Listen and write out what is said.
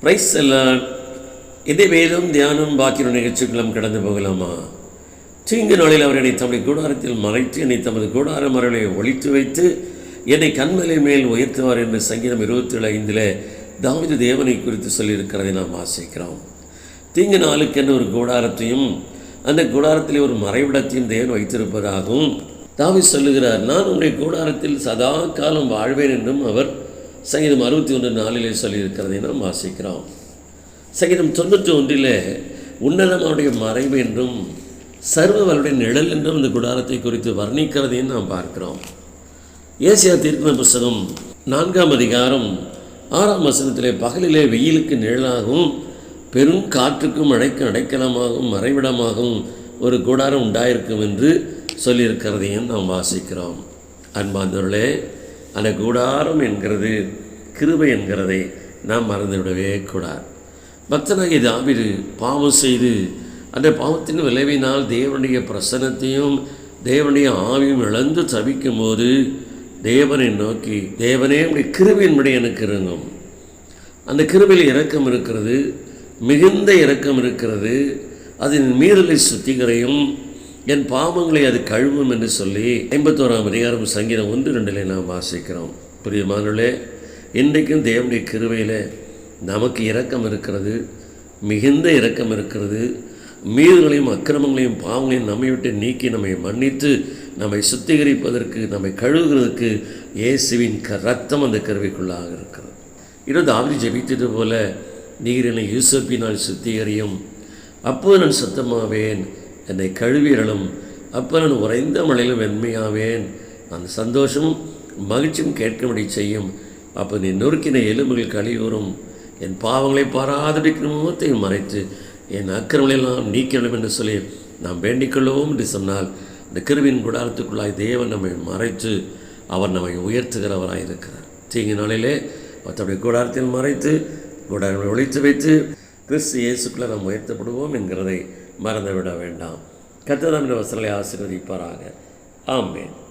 Price எல்லாம் இதே மேலும் தியானம் பாக்கிய நிகழ்ச்சிகளும் கடந்து போகலாமா? தீங்கு நாளில் அவர் என்னை தம்முடைய கூடாரத்தில் மறைத்து என்னை தமது கூடார மரலை ஒழித்து வைத்து என்னை கண்மலை மேல் உயர்த்துவார் என்று சங்கீதம் இருபத்தி ஏழு ஐந்தில் தாவித தேவனை குறித்து சொல்லியிருக்கிறதை நாம் வாசிக்கிறோம். தீங்கு நாளுக்கென்று ஒரு கூடாரத்தையும் அந்த கூடாரத்திலே ஒரு மறைவிடத்தையும் தேவன் வைத்திருப்பதாகவும் தாவி சொல்லுகிறார் நான் உன்னுடைய கூடாரத்தில் சதா காலம் வாழ்வேன் என்றும் அவர் சங்கீதம் அறுபத்தி ஒன்று நாளிலே சொல்லியிருக்கிறதை நாம் வாசிக்கிறோம். சங்கீதம் தொண்ணூற்றி ஒன்றில் உன்னதம் அவருடைய மறைவு என்றும் சர்வவருடைய நிழல் என்றும் இந்த குடாரத்தை குறித்து வர்ணிக்கிறதையும் நாம் பார்க்கிறோம். ஏசியா தீர்க்கின புஸ்தகம் நான்காம் அதிகாரம் ஆறாம் வசனத்திலே பகலிலே வெயிலுக்கு நிழலாகவும் பெரும் காற்றுக்கும் அடைக்கும் அடைக்கலமாகவும் மறைவிடமாகவும் ஒரு கூடாரம் உண்டாயிருக்கும் என்று சொல்லியிருக்கிறதையும் நாம் வாசிக்கிறோம். அன்பாந்தவர்களே அந்த கூடாரம் என்கிறது கிருபை என்கிறதை நாம் மறந்துவிடவே கூடாது. பக்தனாகிய தாவிது பாவம் செய்து அந்த பாவத்தின் விளைவினால் தேவனுடைய பிரசனத்தையும் தேவனுடைய ஆவியும் இழந்து தவிக்கும் போது தேவனை நோக்கி தேவனே உடைய கிருபியின்படி எனக்கு இறங்கும் அந்த கிருபையில் இறக்கம் இருக்கிறது மிகுந்த இறக்கம் இருக்கிறது அதன் மீறலை சுத்திகரையும் என் பாவங்களை அது கழுவும் என்று சொல்லி ஐம்பத்தோராம் அதிகாரம் சங்கீதம் ஒன்று ரெண்டிலே நாம் வாசிக்கிறோம். பிரியமானே இன்றைக்கும் தேவனுடைய கிருவையில் நமக்கு இரக்கம் இருக்கிறது மிகுந்த இரக்கம் இருக்கிறது. மீறுகளையும் அக்கிரமங்களையும் பாவங்களையும் நம்மை விட்டு நீக்கி நம்மை மன்னித்து நம்மை சுத்திகரிப்பதற்கு நம்மை கழுவுகிறதுக்கு இயேசுவின் க ரத்தம் அந்த கருவிக்குள்ளாக இருக்கிறது. இன்னும் ஆவிரி ஜெபித்தது போல நீர் என்னை யூசப்பினால் சுத்திகரியும். அப்போது நான் சுத்தமாவேன். என்னை கழுவிரலும். அப்போ நான் உறைந்த மழையில் வெண்மையாவேன். அந்த சந்தோஷமும் மகிழ்ச்சியும் கேட்கும்படி செய்யும். அப்போ நீ நொறுக்கின எலும்புகள் கழிவுறும். என் பாவங்களை பாராதடிக்கிற முகத்தையும் மறைத்து என் அக்கிரமங்களெல்லாம் நீக்கணும் என்று சொல்லி நாம் வேண்டிக் கொள்வோம் என்று சொன்னால் இந்த கிருவின் குடாரத்துக்குள்ளாய் தேவன் நம்மை மறைத்து அவர் நம்மை உயர்த்துகிறவராக இருக்கிறார். தீங்கு நாளிலே அவர் தம்முடைய கூடாரத்தில் மறைத்து கூடாரங்களை ஒழித்து வைத்து கிறிஸ்து இயேசுக்குள்ளே நாம் உயர்த்தப்படுவோம் என்கிறதை மறந்துவிட வேண்டாம். கத்ததமிழ் வசனங்களை ஆசீர்வதிப்பாராக. ஆம்பேன்